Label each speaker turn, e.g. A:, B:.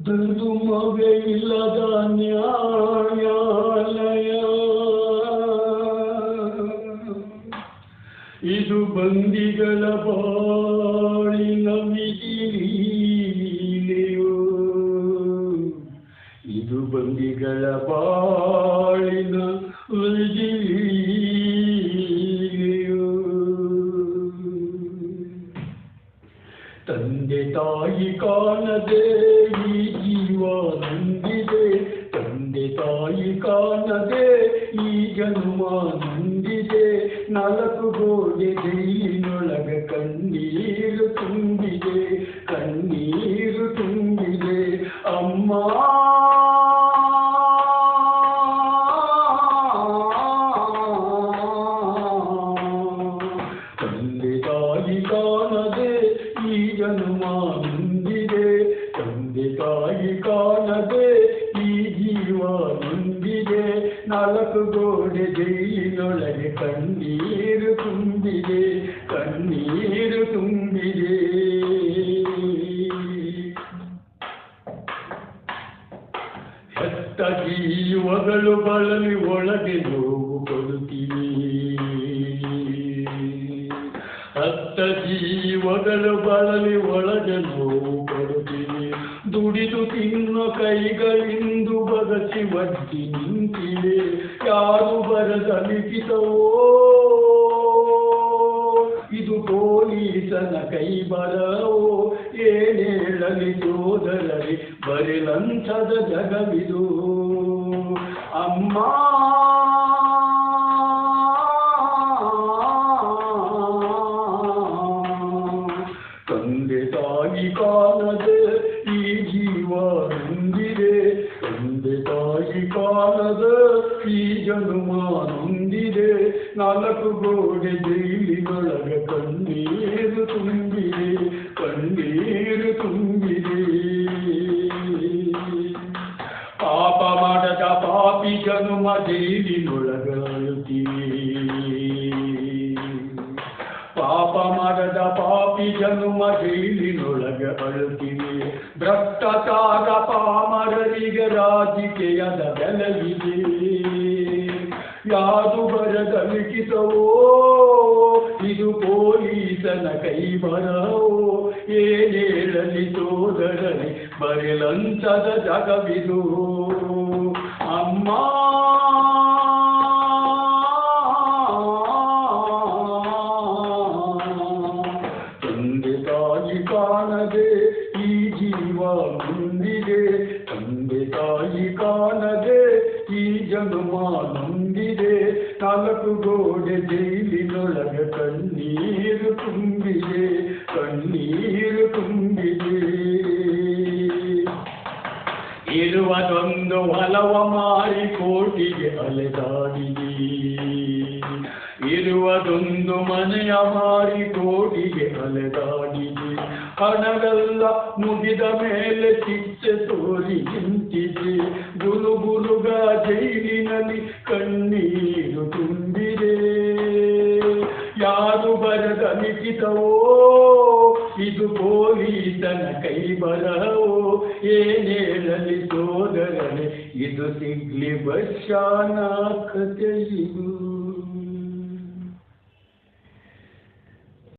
A: ಧರ್ಮವೇ ಇಲ್ಲದ ನ್ಯಾಯಾಲಯ. ಇದು ಬಂದಿಗಳ ಬಾಳಿನ ತಂದೆ ತಾಯಿ ಕಾಣದೆ, ಈ ಜೀವ ನಂದಿದೆ. ತಂದೆ ತಾಯಿ ಕಾಣದೆ, ಈ ಜನ್ಮ ನಂದಿದೆ. ನಾಲ್ಕು ಗೋಡೆ ಜೈಲಿನೊಳಗ ಕಣ್ಣೀರು ತುಂಬಿದೆ. ಜನ್ಮ ತಂದೆ ತಾಯಿ ಕಾಣದೆ ಈ ಜೀವ ನೊಂದಿದೆ ನಾಲ್ಕು ಗೋಡೆ ಜೈಲಿನೊಳಗೆ ಕಣ್ಣೀರು ತುಂಬಿದೆ ಕಣ್ಣೀರು ತುಂಬಿದೆ. ಹೆತ್ತ ಜೀವಗಳು ಬಳಲಿ ಒಳಗೆ ನೋವು ಕೊಡುತ್ತೀವಿ. ಜೀವಗಳು ಬಳಲಿ ಒಳಗೆ ಕೊಡುತ್ತೀವಿ ದುಡಿದು ತಿನ್ನೋ ಕೈಗಳಿಂದು ಬಗಸಿ ಒಡ್ಡಿ ನಿಂತಿದೆ. ಯಾರು ಬರದ ಲಿಖಿತವೋ? ಇದು ಪೊಲೀಸನ ಕೈ ಬರವೋ ಏನೇಳಲಿ ಸೋದರರಿ ಬರಿಲಂಥದ ಜಗವಿದು. ಅಮ್ಮ ತಂದೆ ತಾಯಿ ಕಾಣದೆ ಈ ಜೀವ ನೊಂದಿದೆ ತಂದೆ ತಾಯಿ ಕಾಣದೆ ಈ ಜನ್ಮ ನೊಂದಿದೆ ನಾಲ್ಕು ಗೋಡೆ ಜೈಲಿನೊಳಗ ಕಣ್ಣೀರು ತುಂಬಿದೆ ಕಣ್ಣೀರು ತುಂಬಿದೆ ಪಾಪ ಮಾಡದ ಪಾಪಿ ಜನ್ಮ ಜೈಲಿನೊಳಗ ಅಳುತ್ತೀವಿ ಪಾಪ ಮಾಡದ ಪಾಪಿ ಜನ್ಮ ಜೈಲಿನೊಳಗೆ ಅಳುತ್ತೀವಿ ಭ್ರಷ್ಟಾಚಾರ ಪಾಮರರಿಗೆ ರಾಜಕೀಯದ ಬೆಲೆಯಿದೆ. ಯಾರು ಬರದ ಲಿಖಿತವೋ, ಇದು ಪೊಲೀಸನ ಕೈ ಬರವೋ ಏನೇಳಲಿ ಸೋದರನೆ ಬರೆಲಂಚದ ಜಗವಿದು. ಮುಂದಿದೆ ತಂದೆ ತಾಯಿ ಕಾಣದೆ ಈ ಜನ್ಮ ನೊಂದಿದೆ ನಾಲ್ಕು ಗೋಡೆ ಜೈಲಿನೊಳಗೆ ಕಣ್ಣೀರು ತುಂಬಿದೆ ಮಾರಿ ಕೋಟಿಗೆ ಅಲೆದಾಡಿದಿ. ಇರುವುದೊಂದು ಮನೆಯ ಮಾರಿ ಕೋಟಿಗೆ ಅಲೆದಾಡಿದಿ. ಹಣವೆಲ್ಲ ಮುಗಿದ ಮೇಲೆ ಶಿಕ್ಷೆ ತೋರಿ ನಿಂತಿದೆ ಗುಲು ಜೈಲಿನಲ್ಲಿ ಕಣ್ಣೀರು ತುಂಬಿದೆ. ಯಾರು ಬರದ ಲಿಖಿತವೋ ಇದು ಪೊಲೀಸನ ಕೈ ಬರವೋ ಏನೇಳಲಿ ಸೋದರನೆ ಇದು ಸಿಗ್ಲಿ ಬಶಾನ ಕಥೆಯಿದು.